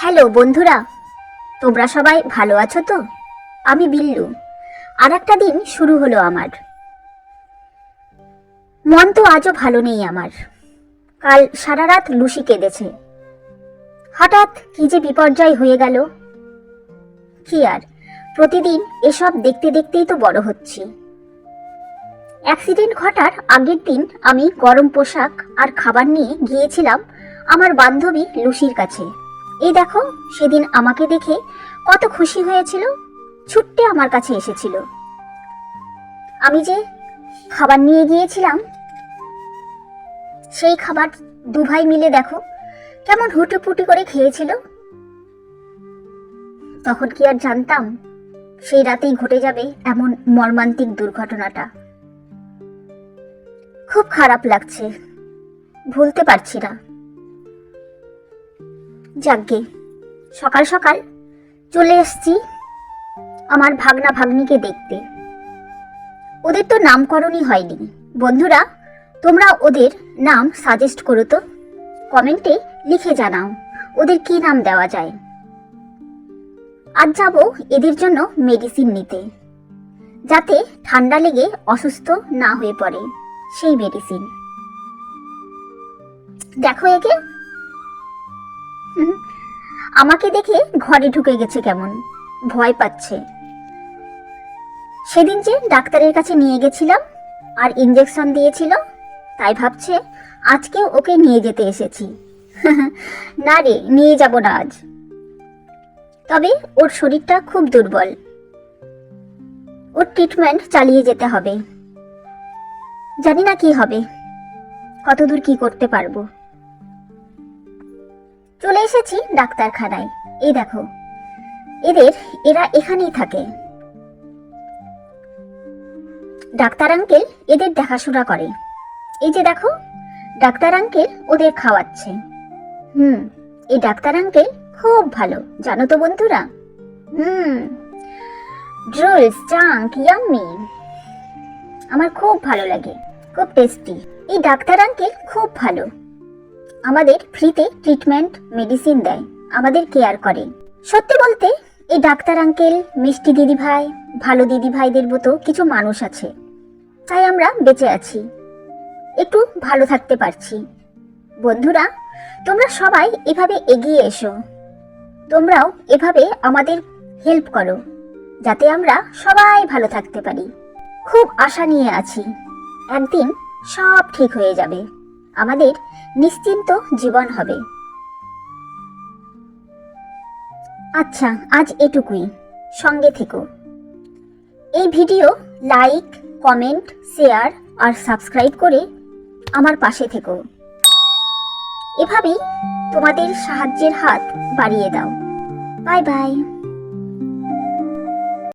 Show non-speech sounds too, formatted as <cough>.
Hello, বন্ধুরা। তোমরা সবাই ভালো আছো তো? আমি বিল্লু। আর একটা দিন শুরু হলো আমার। মন তো আজও ভালো নেই আমার। কাল সারা রাত লুসি কেঁদেছে। হঠাৎ কি যে বিপর্যয় হয়ে গেল? কি আর, প্রতিদিন এসব দেখতে দেখতেই তো বড় হচ্ছি। অ্যাক্সিডেন্ট ঘটার আগের দিন আমি গরম পোশাক আর খাবার নিয়ে গিয়েছিলাম আমার বান্ধবী লুসির কাছে। এই দেখো, সেদিন আমাকে দেখে কত খুশি হয়েছিল ছুট্টে আমার কাছে এসেছিল। আমি যে খাবার নিয়ে গিয়েছিলাম, সেই খাবার দু ভাই মিলে দেখো, কেমন হুটুপুটি করে খেয়েছিল। তখন কি আর জানতাম, সেই রাতেই ঘটে যাবে এমন মর্মান্তিক দুর্ঘটনাটা। খুব খারাপ লাগছে, ভুলতে পারছি না। যাগ্গে সকাল সকাল চলে এসছি আমার ভাগনা ভাগ্নিকে দেখতে। ওদের তো নামকরণই হয়নি। বন্ধুরা, তোমরা ওদের নাম সাজেস্ট করো তো। কমেন্টে লিখে জানাও ওদের কি নাম দেওয়া যায়। আজ যাব এদের জন্য মেডিসিন নিতে, যাতে ঠান্ডা লেগে অসুস্থ না হয়ে পড়ে সেই মেডিসিন দেখো একে। আমাকে দেখে ঘরে ঢুকে গেছে কেমন? ভয় পাচ্ছে। সেদিন যে ডাক্তারের কাছে নিয়ে গেছিলাম আর ইঞ্জেকশন দিয়েছিল, তাই ভাবছে আজকে ওকে নিয়ে যেতে এসেছি। <laughs> না রে, নিয়ে যাব না আজ। তবে ওর শরীরটা খুব দুর্বল। ওর ট্রিটমেন্ট চালিয়ে যেতে হবে। জানি না কি হবে। কতদূর কি করতে পারব। চলে এসেছি ডাক্তারখানায়। এই দেখো, এদের, এরা এখানেই থাকে। ডাক্তার আঙ্কেল এদের দেখাশোনা করে। এই যে দেখো, ডাক্তার আঙ্কেল ওদের খাওয়াচ্ছে। হুম, এই ডাক্তার আঙ্কেল খুব ভালো, জানো তো বন্ধুরা? হুম, ড্রোলস চাঙ্ক ইয়াম্মি। আমার খুব ভালো লাগে, খুব টেস্টি। এই ডাক্তার আঙ্কেল খুব ভালো। আমাদের ফ্রিতে ট্রিটমেন্ট, মেডিসিন দেয়, আমাদের কেয়ার করে। সত্যি বলতে, এই ডাক্তার আঙ্কেল, মিষ্টি দিদি ভাই ভালো দিদি ভাইদের মতো কিছু মানুষ আছে। তাই আমরা বেঁচে আছি। একটু ভালো থাকতে পারছি। বন্ধুরা, তোমরা সবাই এভাবে এগিয়ে এসো। তোমরাও এভাবে আমাদের হেল্প করো, যাতে আমরা সবাই ভালো থাকতে পারি। খুব আশা নিয়ে আছি। একদিন সব ঠিক হয়ে যাবে। আমাদের নিশ্চিন্ত জীবন হবে। আচ্ছা আজ এটুকুই। সঙ্গে থেকো। এই ভিডিও লাইক, কমেন্ট, শেয়ার আর সাবস্ক্রাইব করে আমার পাশে থেকো। এভাবেই তোমাদের সাহায্যের হাত বাড়িয়ে দাও। Bye bye.